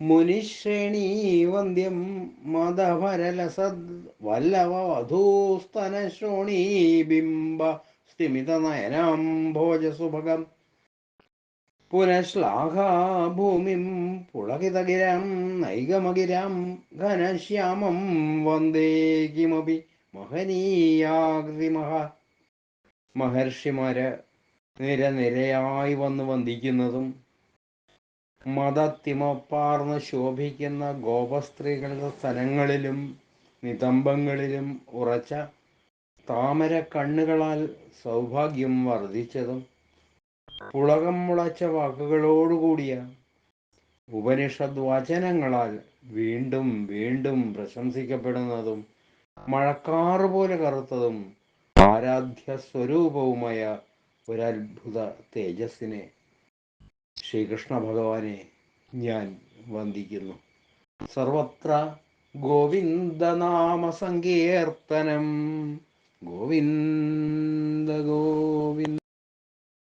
മുനിശ്രേണീ വന്ദ്യം മദഭരലസദ് വല്ലവ വധൂസ്തന ശ്രോണീ ബിംബ സ്ഥിമിത നയനം ഭോജസുഭഗം പുനശ്ലാഘാഭൂമിം പുളകിതഗിരാം നൈഗമഗിരാം ഘനശ്യാമം വന്ദേ കിമപി മഹനീയാകൃതിമഹ മഹർഷിമാര് നിരനിരയായി വന്ന് വന്ദിക്കുന്നതും മതത്തിമപ്പാർന്ന് ശോഭിക്കുന്ന ഗോപസ്ത്രീകളുടെ സ്ഥലങ്ങളിലും നിതംബങ്ങളിലും ഉറച്ച താമര കണ്ണുകളാൽ സൗഭാഗ്യം വർദ്ധിച്ചതും പുളകം മുളച്ച വാക്കുകളോടുകൂടിയ ഉപനിഷദ് വചനങ്ങളാൽ വീണ്ടും വീണ്ടും പ്രശംസിക്കപ്പെടുന്നതും മഴക്കാറ് പോലെ കറുത്തതും ആരാധ്യ സ്വരൂപവുമായ ഒരത്ഭുത തേജസ്സിനെ ശ്രീകൃഷ്ണ ഭഗവാനെ ഞാൻ വന്ദിക്കുന്നു. സർവത്ര ഗോവിന്ദനാമ സങ്കീർത്തനം ഗോവിന്ദ ഗോവിന്ദ